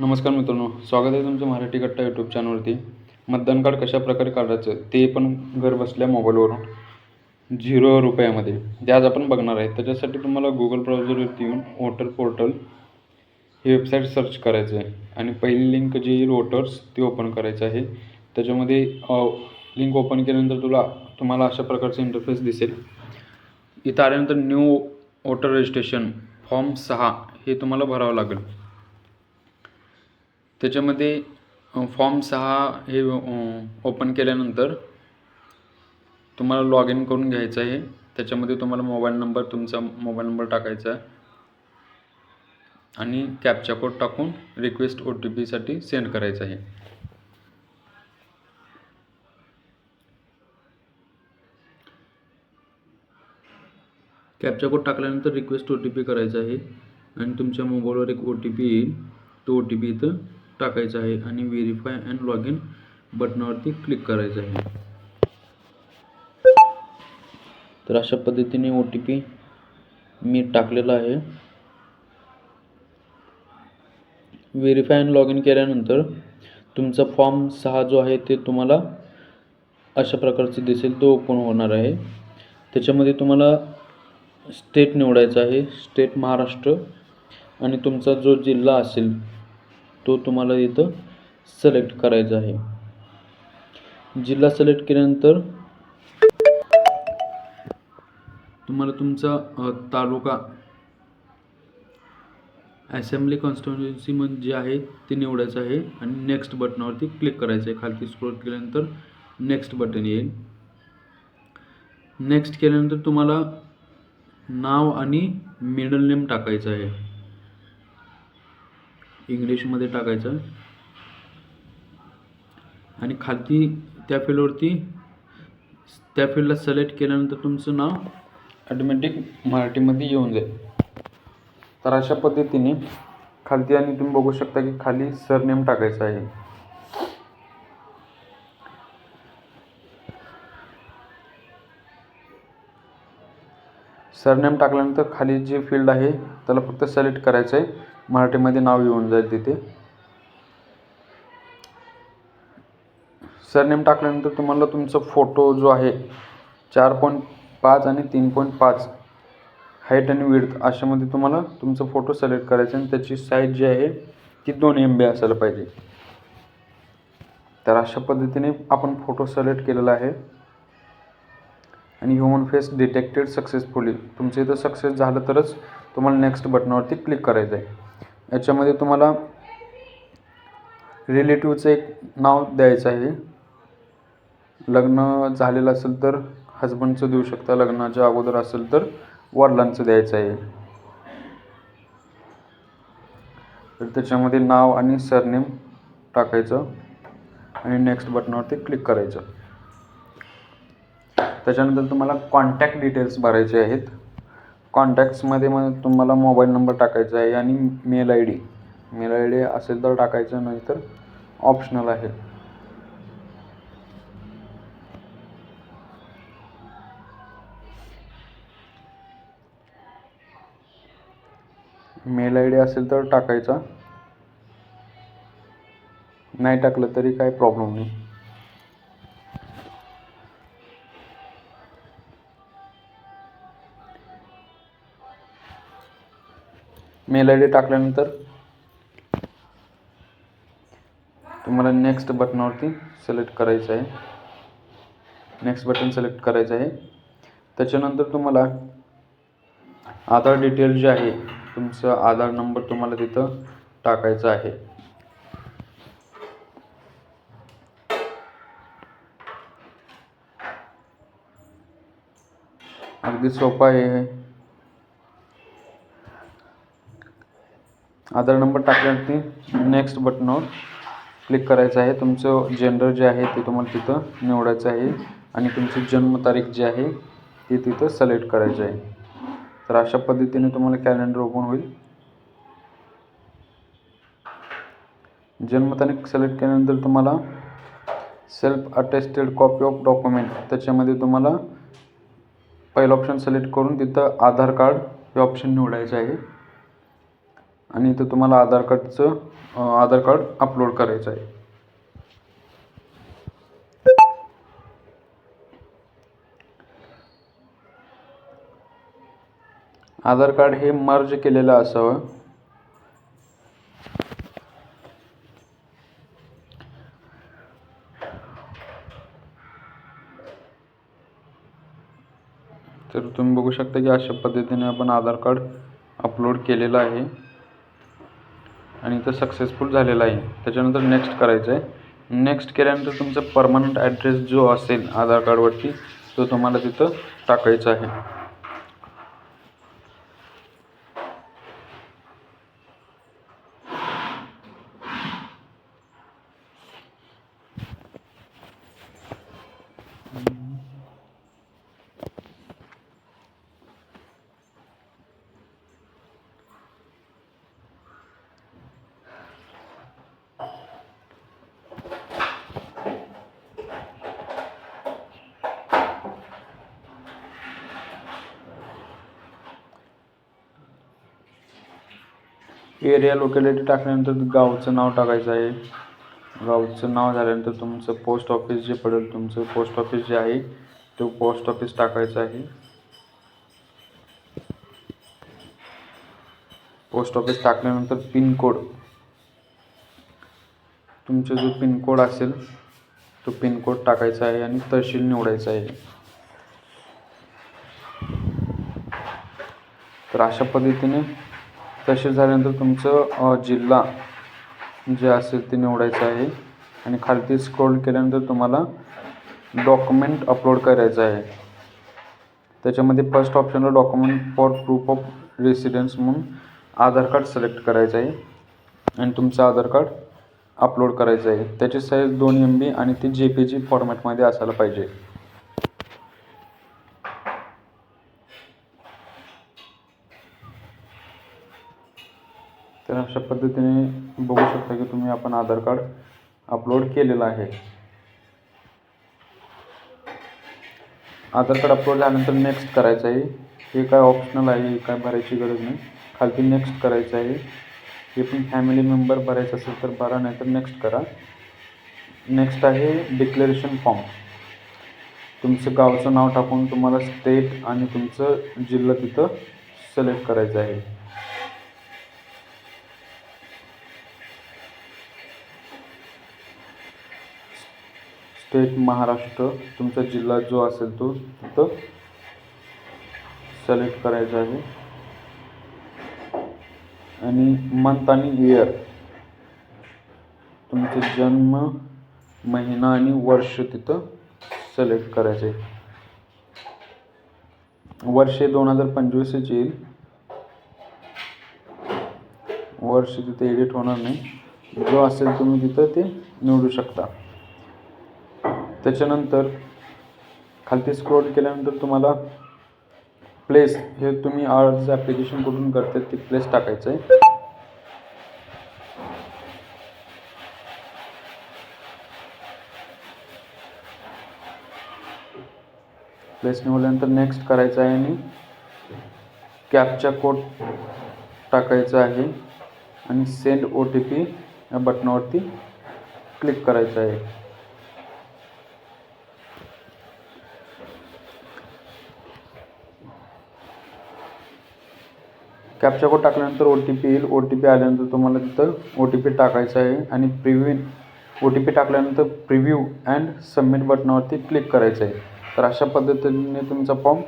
नमस्कार मित्रांनो स्वागत आहे तुमचं मराठी कट्टा यूट्यूब चॅनलवरती मतदान कार्ड कशा प्रकारे काढायचं ते पण घर बसल्या मोबाईलवरून. झिरो रुपयामध्ये. ते आज आपण बघणार आहे. त्याच्यासाठी तुम्हाला गुगल ब्राउझरवरती येऊन वोटर पोर्टल ही वेबसाईट सर्च करायचं आहे. आणि पहिली लिंक जी येईल वोटर्स ती ओपन करायचं आहे. त्याच्यामध्ये लिंक ओपन केल्यानंतर तुला तुम्हाला अशा प्रकारचं इंटरफेस दिसेल. इथं आल्यानंतर न्यू वोटर रजिस्ट्रेशन फॉर्म सहा हे तुम्हाला भरावं लागेल. त्याच्यामध्ये फॉर्म सहा हे ओपन केल्यानंतर तुम्हाला लॉग इन करून घ्यायचं आहे. त्याच्यामध्ये तुम्हाला मोबाईल नंबर तुमचा मोबाईल नंबर टाकायचा आहे. आणि कॅपचा कोड टाकून रिक्वेस्ट ओ टी पीसाठी सेंड करायचं आहे. कॅपचा कोड टाकल्यानंतर रिक्वेस्ट ओ टी पी करायचा आहे. आणि तुमच्या मोबाईलवर एक ओ टी पी येईल. तो ओ टी पी इथं टाकायचं आहे आणि व्हेरीफाय अँड लॉग इन बटनावरती क्लिक करायचं आहे. तर अशा पद्धतीने ओ टी पी मी टाकलेला आहे. व्हेरीफाय अँड लॉग इन केल्यानंतर तुमचा फॉर्म सहा जो आहे ते तुम्हाला अशा प्रकारचे दिसेल तो ओपन होणार आहे. त्याच्यामध्ये तुम्हाला स्टेट निवडायचा आहे स्टेट महाराष्ट्र आणि तुमचा जो जिल्हा असेल तो तुम्हाला इथं सिलेक्ट करायचा आहे. जिल्हा सिलेक्ट केल्यानंतर तुम्हाला तुमचा तालुका असेंब्ली कॉन्स्टिट्युन्सी जे आहे ते निवडायचं आहे आणि नेक्स्ट बटनावरती क्लिक करायचं आहे. खालती स्क्रोल केल्यानंतर नेक्स्ट बटन येईल. नेक्स्ट केल्यानंतर तुम्हाला नाव आणि मिडल नेम टाकायचं आहे. इंग्लिशमध्ये टाकायचं. आणि खालती त्या फील्डवरती त्या फील्डला सिलेक्ट केल्यानंतर तुमचं नाव ॲटोमॅटिक मराठीमध्ये येऊन जाईल. तर अशा पद्धतीने खालती आणि तुम्ही बघू शकता की खाली सरनेम टाकायचं आहे. सरनेम टाकल्यानंतर खाली जे फील्ड आहे त्याला फक्त सिलेक्ट करायचं आहे. मराठीमध्ये नाव येऊन जाईल तिथे. सरनेम टाकल्यानंतर तुम्हाला तुमचा फोटो जो आहे चार पॉईंट पाच आणि तीन पॉईंट पाच हाईट आणि विड्थ अशामध्ये तुम्हाला तुमचा फोटो सिलेक्ट करायचा आणि त्याची साईज जी आहे ती दोन एम बी असायला पाहिजे. तर अशा पद्धतीने आपण फोटो सिलेक्ट केलेला आहे. आणि ह्युमन फेस डिटेक्टेड सक्सेसफुली तुमचं इथं सक्सेस झालं तरच तुम्हाला नेक्स्ट बटनावरती क्लिक करायचं आहे. याच्यामध्ये तुम्हाला रिलेटिव्हचं एक नाव द्यायचं आहे. लग्न झालेलं असेल तर हजबंडचं देऊ शकता. लग्नाच्या अगोदर असेल तर वडिलांचं द्यायचं आहे. तर त्याच्यामध्ये नाव आणि सरनेम टाकायचं. आणि नेक्स्ट बटनावरती क्लिक करायचं. त्याच्यानंतर तुम्हाला कॉन्टॅक्ट डिटेल्स भरायचे आहेत. कॉन्टॅक्ट्समध्ये मग तुम्हाला मोबाईल नंबर टाकायचा आहे आणि mail I D mail I D असेल तर टाकायचं नाही तर ऑप्शनल आहे. मेल आय डी असेल तर टाकायचा. नाही टाकलं तरी काही प्रॉब्लेम नाही. मेल आय डी टाकल्यानंतर तुम्हाला नेक्स्ट बटनावरती सिलेक्ट करायचं आहे. नेक्स्ट बटन सिलेक्ट करायचं आहे. त्याच्यानंतर तुम्हाला आधार डिटेल जे आहे तुमचं आधार नंबर तुम्हाला तिथं टाकायचा आहे. अगदी सोपं आहे आधार नंबर टाकल्यानंतर नेक्स्ट बटनावर क्लिक करायचं आहे. तुमचं जेंडर जे आहे ते तुम्हाला तिथं निवडायचं आहे. आणि तुमची जन्मतारीख जी आहे ती तिथं सिलेक्ट करायची आहे. तर अशा पद्धतीने तुम्हाला कॅलेंडर ओपन होईल. जन्मतारीख सिलेक्ट केल्यानंतर तुम्हाला self attested copy of document त्याच्यामध्ये तुम्हाला पहिलं ऑप्शन सिलेक्ट करून तिथं आधार कार्ड हे ऑप्शन निवडायचं आहे. आणि इथं तुम्हाला आधार कार्डचं आधार कार्ड अपलोड करायचं आहे. आधार कार्ड हे मर्ज केलेलं असावं. तर तुम्ही बघू शकता की अशा पद्धतीने आपण आधार कार्ड अपलोड केलेलं आहे. आणि इथं सक्सेसफुल झालेला आहे. त्याच्यानंतर नेक्स्ट करायचं आहे नेक्स्ट केल्यानंतर तुमचा परमनंट ॲड्रेस जो असेल आधार कार्डवरती तो तुम्हाला तिथं टाकायचा आहे. एरिया लोकॅलिटी टाकल्यानंतर गावचं नाव टाकायचं आहे. गावचं नाव झाल्यानंतर तुमचं पोस्ट ऑफिस जे पडेल तुमचं पोस्ट ऑफिस जे आहे तो पोस्ट ऑफिस टाकायचं आहे. पोस्ट ऑफिस टाकल्यानंतर पिनकोड तुमचा जो पिनकोड असेल तो पिनकोड टाकायचा आहे आणि तहसील निवडायचा आहे. तर अशा पद्धतीने तसे झाल्यानंतर तुमचं जिल्हा जे असेल ते निवडायचं आहे. आणि खालती स्क्रोल केल्यानंतर तुम्हाला डॉक्युमेंट अपलोड करायचं आहे. त्याच्यामध्ये first ऑप्शनला document for proof of residence म्हणून आधार कार्ड सिलेक्ट करायचं आहे. आणि तुमचं आधार कार्ड अपलोड करायचं आहे. त्याची साईज दोन एम बी आणि ती जे पी जी फॉर्मॅटमध्ये असायला पाहिजे. तर अशा पद्धतीने बघू शकता की तुम्ही आपण आधार कार्ड अपलोड केलेलं आहे. आधार कार्ड अपलोड झाल्यानंतर नेक्स्ट करायचं आहे. हे काय ऑप्शनल आहे हे काय भरायची गरज नाही. खालती नेक्स्ट करायचं आहे. हे पण फॅमिली मेंबर भरायचं असेल तर भरा नाही तर नेक्स्ट करा. नेक्स्ट आहे डिक्लेरेशन फॉर्म तुमचं गावचं नाव टाकून तुम्हाला स्टेट आणि तुमचं जिल्हा तिथं सिलेक्ट करायचं आहे. स्टेट महाराष्ट्र तुमचा जिल्हा जो असेल तो तिथं सिलेक्ट करायचा आहे. आणि मंथ आणि इयर तुमचे जन्म महिना आणि वर्ष तिथं सिलेक्ट करायचं आहे. वर्ष दोन हजार पंचवीसच येईल. वर्ष तिथे एडिट होणार नाही. जो असेल तुम्ही तिथं ते निवडू शकता. त्याच्यानंतर खालती स्क्रोल केल्यानंतर तुम्हाला प्लेस हे तुम्ही अर्ज ॲप्लिकेशन कुठून करते ते प्लेस टाकायचं आहे प्लेस निवडल्यानंतर नेक्स्ट करायचं आहे आणि कॅपचा कोड टाकायचा आहे आणि सेंड ओ टी पी या बटनावरती क्लिक करायचं आहे. कॅप्चा कोड टाकल्यानंतर ओ टी पी येईल. ओ टी पी आल्यानंतर तुम्हाला तिथं ओ टी पी टाकायचं आहे आणि प्रिव्ह्यू ओ टी पी टाकल्यानंतर प्रिव्ह्यू अँड सबमिट बटनावरती क्लिक करायचं आहे. तर अशा पद्धतीने तुमचा फॉर्म